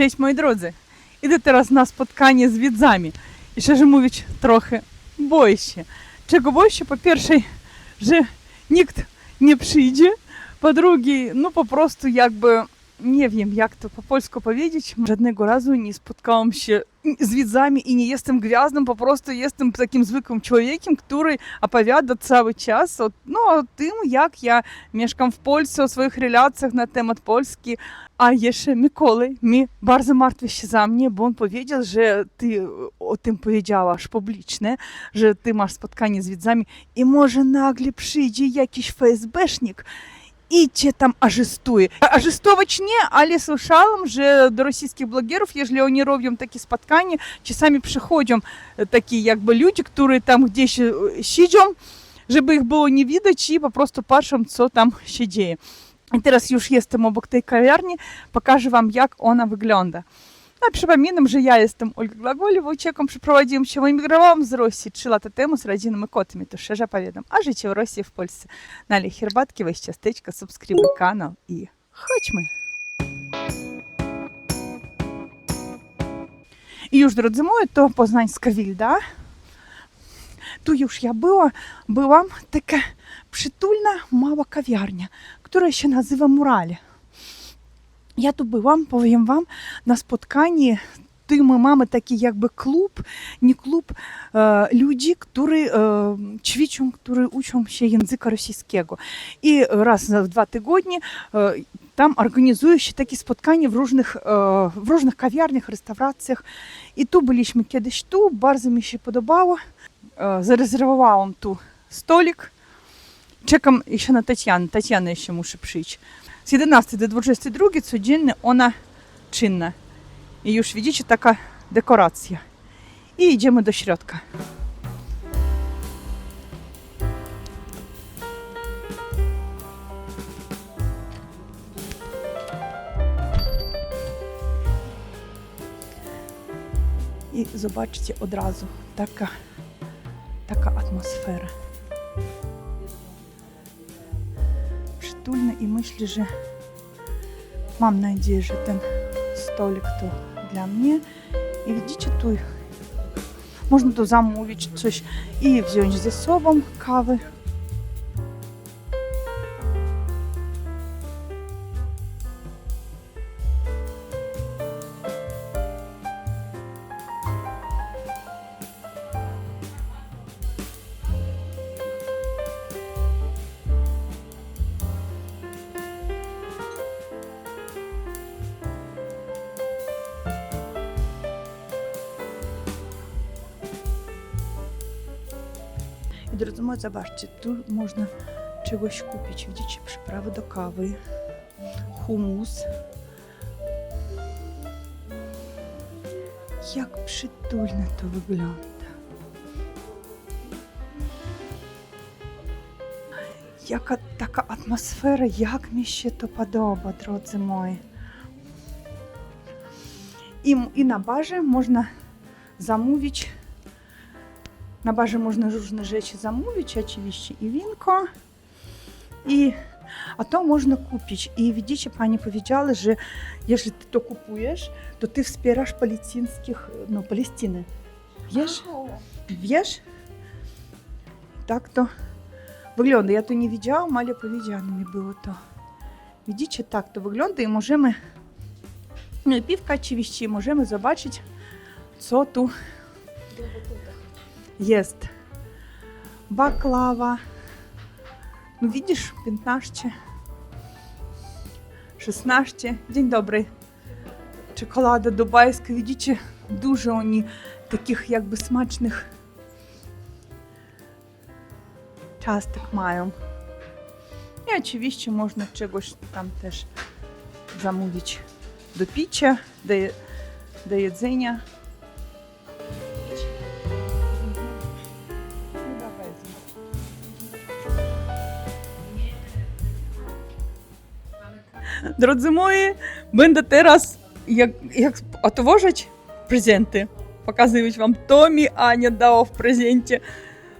Cześć, moi drodzy! Idę teraz na spotkanie z widzami i szczerze mówiąc trochę boję się. Czego boję się? Po pierwsze, że nikt nie przyjdzie, po drugie, no po prostu jakby nie wiem jak to po polsku powiedzieć, żadnego razu nie spotkałam się z widzami i nie jestem gwiazdą, po prostu jestem takim zwykłym człowiekiem, który opowiada cały czas o, no, o tym, jak ja mieszkam w Polsce, o swoich relacjach na temat Polski. A jeszcze Mikołaj mi bardzo martwi się za mnie, bo on powiedział, że ty o tym powiedziałaś publicznie, że ty masz spotkanie z widzami i może nagle przyjdzie jakiś FSBsznik идти там ажестуй. Ажестовач э, не, але слышалам же до российских блогеров, ежели они ровьем такие споткания, часами приходим э, такие як бы люди, которые там где ще сидят, żeby ich było nie widać i po prostu patrzą, co tam się dzieje. I teraz już jestem obok tej kawiarni, pokażę Wam, jak ona No, przypominam, że ja jestem Olga Glagoliewa, ucieką przeprowadziłam się, wyemigrowałam z Rosji 3 lata temu z rodziną i kotem, i to szczerze powiadam o życiu w Rosji i w Polsce. Nalej herbatki, weź ciasteczka, subskrybuj kanał i chodźmy! I już, drodzy moi, to poznańska wilda. Tu już ja była, byłam taka przytulna mała kawiarnia, która się nazywa Murale. Я тобі вам повім вам на спотканні. ты мы такі як клуб не клуб э, е, людзі которые э, чвічум которые ще языка расійскего і раз в два тижні э, там ще такі споткання в різних э, в różnych кав'ярнях реставраціях. і ту быліśmy кедысь ту барзамі ще падабала э, зарэзерваваў ту столік. чекам ще на татьян татьяна еще мушу прийти. z 11 do 22 codziennie ona czynna. I już widzicie taka dekoracja. I idziemy do środka. I zobaczcie od razu taka, taka atmosfera. тульно, и мы шли же. Мам, найди же там столик то для мне. І віддічитуй. Можна то замовити щось і взяти зі собою кави. Od drodzy, moi zobaczcie, tu można czegoś kupić. Widzicie, przyprawy do kawy, humus. Jak przytulne to wygląda. Jaka taka atmosfera, jak mi się to podoba, drodzy moi. I, i na barze można zamówić na barze można różne rzeczy zamówić, oczywiście i winko, i a to można kupić. I widzicie, pani powiedziała, że jeśli ty to kupujesz, to ty wspierasz palestyńskich, no, Палестины. Wiesz? Wiesz? Tak to wygląda. Ja to nie widziałam, ale powiedziane mi było to. Widzicie, tak to wygląda i możemy, no i piwka oczywiście, i możemy zobaczyć, co tu, jest baklawa. No widzisz, 15, 16. Dzień dobry. Czekolada dubajska. Widzicie, dużo oni takich jakby smacznych ciastek mają. I oczywiście można czegoś tam też zamówić do picia, do, do jedzenia. Drodzy moi, będę teraz jak, jak prezenty, pokazywać wam, to mi Ania dała w prezencie.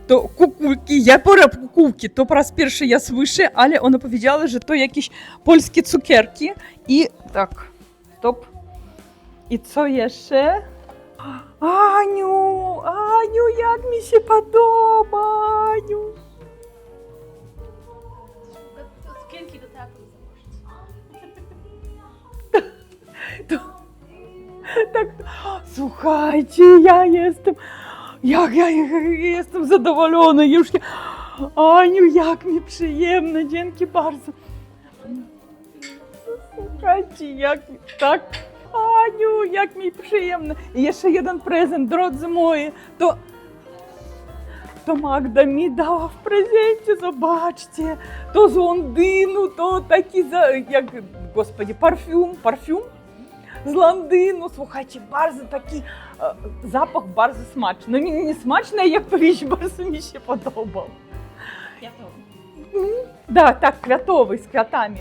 To kukułki, ja pora kukułki, to po raz pierwszy ja słyszę, ale ona powiedziała, że to jakieś polskie cukierki. I tak, stop. I co jeszcze? Aniu, Aniu, jak mi się podoba, Aniu. słuchajcie, ja jestem, jak ja jestem zadowolona już. Aniu, jak mi przyjemne, dzięki bardzo. Słuchajcie, jak tak. Aniu, jak mi przyjemne. I jeszcze jeden prezent, drodzy moi, to, to Magda mi dała w prezencie, zobaczcie, to z Londynu, to taki, jak, господи, парфюм, парфюм з Лондину, Слухайте, барзи такий е, запах барзи смачний. мені ну, не смачний, як повіч барсу мені ще подобав. Квятовий. Да, так, квятовий з квятами.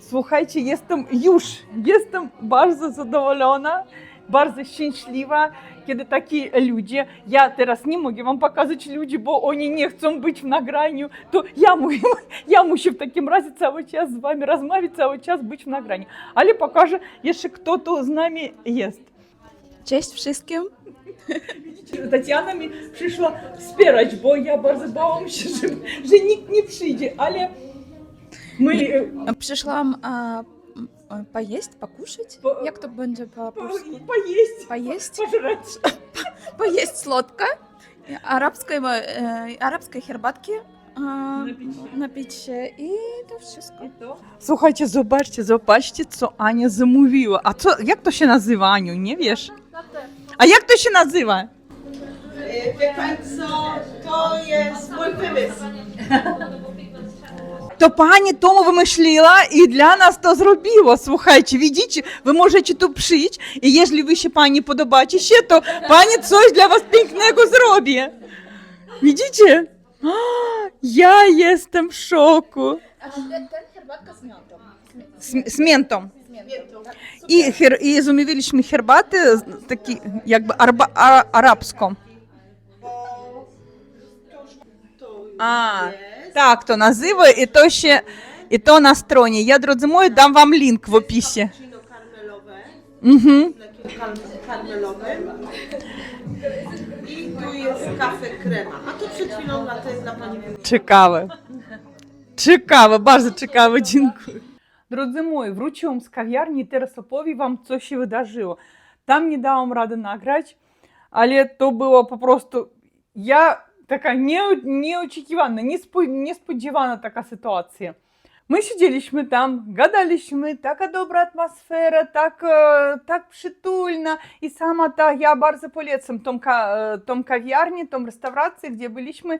Слухайте, jestem już, jestem bardzo zadowolona, bardzo szczęśliwa когда такие люди, я зараз не можу вам показывать люди, бо вони не хочуть бути на грані, то я можу, я можу в такому разі цілий час з вами розмовляти, цілий час бути на грані. Але покаже, якщо хтось з нами є. Cześć wszystkim. Widzicie, Tatiana mi przyszła wspierać, bo ja bardzo bałam się, że, że nikt nie przyjdzie, ale my... Przyszłam a, A, Pojeść? Pokuszyć? Po- Jak to będzie po Po, polsku? pojeść, Поесть? пожрать. Поесть słodka, arabskiej, e, arabskiej herbatki e, napić i to wszystko. Słuchajcie, zobaczcie, zobaczcie, co Ania zamówiła. A co, jak to się nazywa, Aniu? Nie wiesz? A jak to się nazywa? E, wie pan co, to jest mój wymysł. То пані тому вимишліла і для нас то зробило. Слухайте, відіть, ви можете то пшить, і якщо ви ще пані подобаєте ще, то пані coś для вас пікнеку зробить. Widzicie? O, ja jestem w szoku. A ten herbatka z miętą. Z, z miętą. I, her, I zamówiliśmy herbatę taki jakby arba, a, arabską. Так, то назива і то ще і то на строні. Я дrodzy moi, dam wam link w opisie. Mhm. karmelowym. I tu jest kafe krema. A to przed chwilą dla, to jest dla pani. Ciekawe. Ciekawe, bardzo ciekawe, dziękuję. Drodzy moi, wróciłam z kawiarni i teraz opowiem wam, co się wydarzyło. Tam nie dałam rady nagrać, ale to było po prostu... Ja Така nieoczekiwana, niespodziewana taka sytuacja. My siedzieliśmy tam, gadaliśmy, taka dobra atmosfera, tak, tak przytulna i sama ta, ja bardzo polecam tą, tą kawiarnię, tą restaurację, gdzie byliśmy.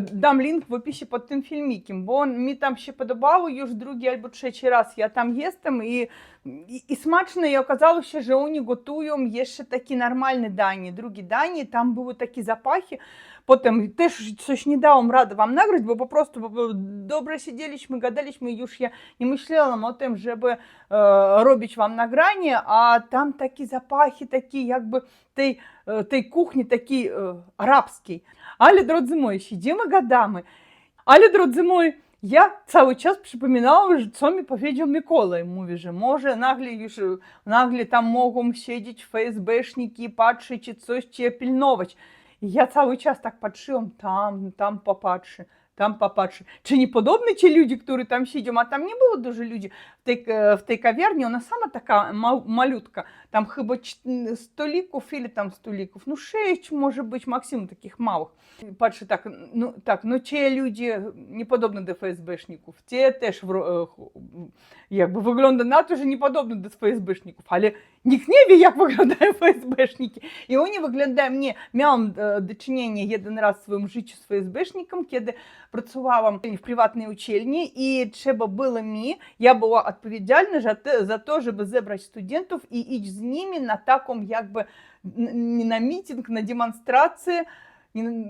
Dam link w opisie pod tym filmikiem, bo on, mi tam się podobało już drugi albo trzeci raz. Ja tam jestem i, i, i smaczne i okazało się, że oni gotują jeszcze takie normalne danie, drugie danie, tam były takie zapachy. Potem też coś nie dało rady Wam nagrać, bo po prostu bo dobrze siedzieliśmy, gadaliśmy i już ja nie myślałam o tym, żeby e, robić Wam nagranie, a tam takie zapachy, takie jakby tej, tej kuchni, takiej e, arabskiej. Ale, drodzy moi, siedzimy, gadamy. Ale, drodzy moi, Я cały czas przypominałam, co mi powiedział Mikołaj. Mówi, że może nagle, już, nagle tam mogą siedzieć FSBszniki, patrzeć i coś cię pilnować я cały czas tak patrzyłam, tam, tam popatrzy, tam popatrzy. Czy nie podobni ci ludzie, którzy tam siedzą? A tam nie było dużo ludzi. W tej, w tej kawiarni ona sama taka ma, malutka. Tam chyba stolików или там столиков. Ну, шесть, может быть, максимум таких малых. Патrzy так, ну, так, ну, ті люди не подобні до ФСБшників. Ті теж, якби, вигляда на те, що не подобні до ФСБшників. Але Никневі, як виглядає ФСБшники. І вони виглядає мені мям э, дочинення один раз в своєму житті з ФСБшником, коли працювала в приватній учельні, і треба було мені, я була відповідальна за те, щоб зібрати студентів і іти з ними на такому, якби не на мітинг, на демонстрації,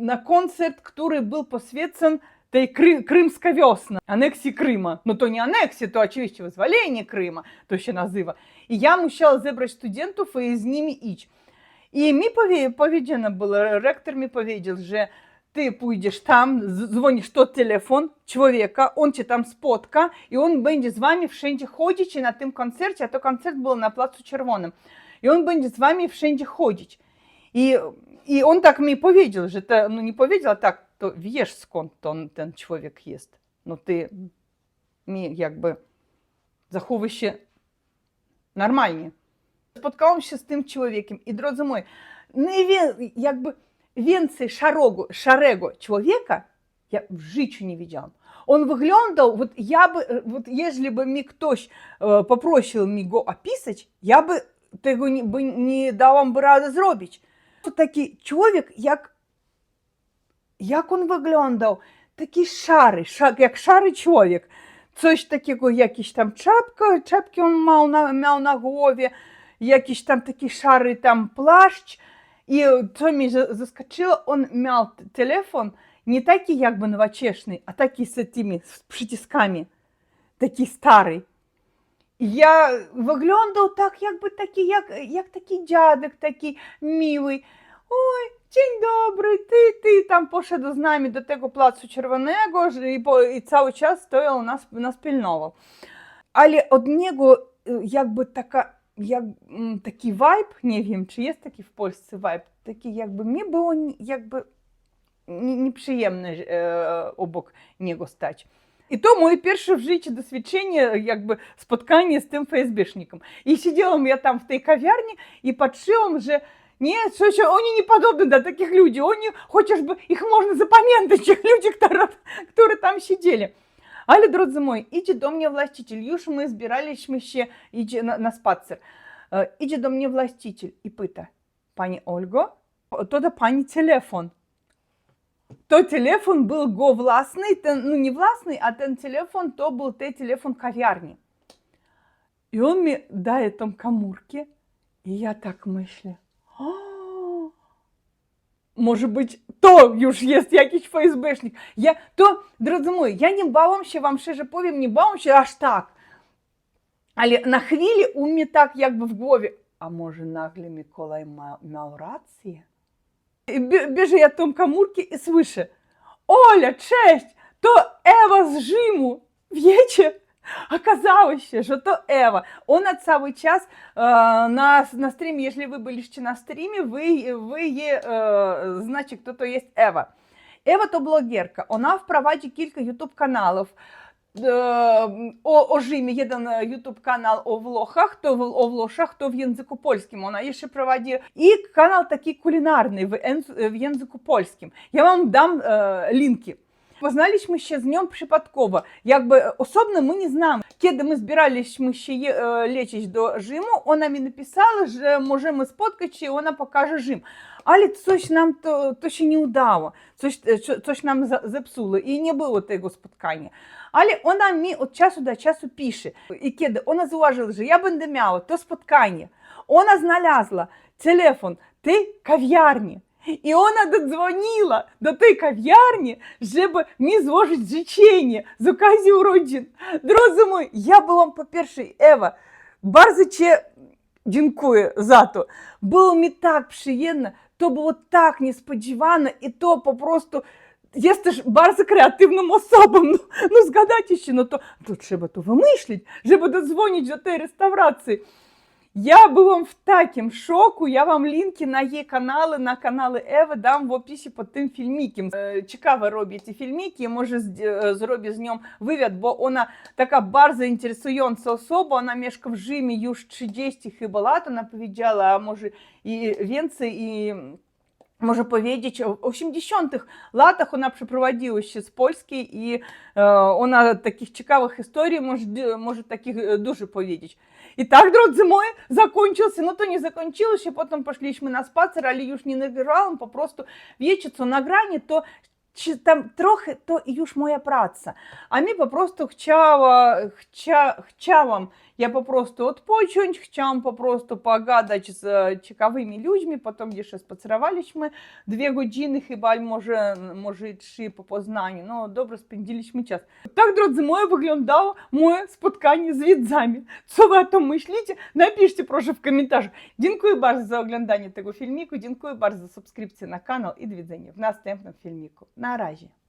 на концерт, який був посвячений та и Кры, Крымска весна, анексії Крыма. Ну то не анексія, то очевидно визволення Крыма, то ще назива. І я мущала зібрати студентів і з ними іч. І мені повідомлено поведено було, ректор мені повідомив, що ты пойдешь там, звонишь тот телефон человека, он тебе там спотка, и он будет с вами всюду ходить на тем концерте, а то концерт был на плацу Червоном. И он будет с вами всюду ходить. И, и он так мне поведел, что это, ну не поведел, а так to wiesz skąd ten, ten człowiek jest. No ty mi jakby zachowuj się normalnie. Spotkałam się z tym człowiekiem i drodzy moi, najwię- jakby więcej szarego, szarego człowieka ja w życiu nie widziałam. Он выглядел, вот я бы, вот если бы мне ktoś э, попросил его описать, я бы tego не, бы, не дала бы рада зробить. Такий чоловік, як jak on wyglądał, taki szary, jak szary człowiek. Coś takiego, jakiś tam czapka, czapki on miał na, miał na głowie, jakiś tam taki szary tam płaszcz. I co mi zaskoczyło, on miał telefon nie taki jakby nowoczesny, a taki z tymi z przyciskami, taki stary. Я выглядел так, как бы taki, як, як таки дядок, таки милый. Ой, день добрий, ти ти там пошеду з нами до того плацу червоного і по і цей час стояв нас нас пільновав. Але од нього е, якби така. Як такий вайб, не wiem, чи є такий в Польщі вайб, такий якби мені було якби неприємно е, обок нього стати. І то моє перше в житті досвідчення, якби споткання з тим ФСБшником. І сиділа я там в тій кав'ярні і почула вже Нет, що ще, вони не подобны до таких людей. Вони, хочеш би, їх можна запам'ятати, цих людей, которые там сидели. Але, друзі мої, иди до мне властитель. Юж мы збирались мы еще иди на, на спацер. Э, иди до мне властитель и пита, пані Ольго, то да пані телефон. То телефон был го властный, тен, ну не властный, а тен телефон, то был те телефон кавярни. И он мне дает там камурки, и я так мыслю. Може бути, то już jest jakiś fsbшник. Я, То, дrodzy moi, ja nie bałam się, wam szczerze powiem, nie bałam się aż tak. Але на хвилі у мене так якби в голові. А може, наглі Миколай мав рацію? Біже я том камурки і свише. Оля, честь! То Ева з Жиму! В'єче! Оказалось, же, что Эва. Он от самый час э, на, на стриме, если вы были ще на стриме, ви, ви є, э, значить, хто то є Ева. Ева то блогерка. Вона впроваджує кілька ютуб-каналів. Э, о Ожимі єден э, ютуб канал о влохах, то в о влошах, то в язику польським. Вона ще проводить. І канал такий кулінарний в язику польським. Я вам дам е, э, лінки. Познались мы еще днем припадкова. Як бы е, особенно мы не знаем. Когда мы збирались мы ще е, лечить до жиму, она мне написала, что е, можем споткать, и она покаже жим. Але щось нам то, то ще не удало, coś, е, нам запсуло, і не було того споткання. Але вона мені від часу до часу пише. І коли вона зауважила, що я б то споткання, вона знalazла телефон, ти кав'ярні. И она додзвонила до той кав'ярні, щоб не зложить зречення з указі уроджен. Друзі мої, я би вам, по-перше, Ева, барзиче дякую за то. Було мені так приємно, то було так несподівано, і то попросту Єсте ж барзе креативним особам, ну, ну згадайте ще, ну то, то треба то вимишлять, щоб додзвонити до тієї реставрації. Я byłam w takim szoku. Ja wam linki na jej kanали, на канали Еви дам в описі під тим фільміком. Цікаво э, робить ці фільміки, може э, зроблю з ним вивід, бо вона така дуже інтересуюча особа, вона мешкає в Жимі, юж 60 і була, вона повідомляла, а може і Венці, і Можно powiedzieć, w 80 latach ona przeprowadziła się z Polski i ona takich ciekawych historii может, может таких дуже powiedzieć. I tak, drodzy moi, закончился, no to nie zakończyło się, potem poszliśmy na spacer, ale już nie nagrywałam, po prostu, wiecie co, nagranie to Чи там трохи то і ж моя праця, а мені попросту хчава, хча, хчавам я попросту папросту отпочуць хчам попросту погадать с э, чековыми людьми, потом яшчэ мы, две гадзіны хіба можа может, ічы по познанню но добра мы час так друзья мой выглядаў мое спатканне с відзамі Что вы о том мысліце напишите прошу в каментаж дзякую бар за оглядання таго фільміку дзякую бар за субскрипцію на канал и і двідзення в наступным На наразі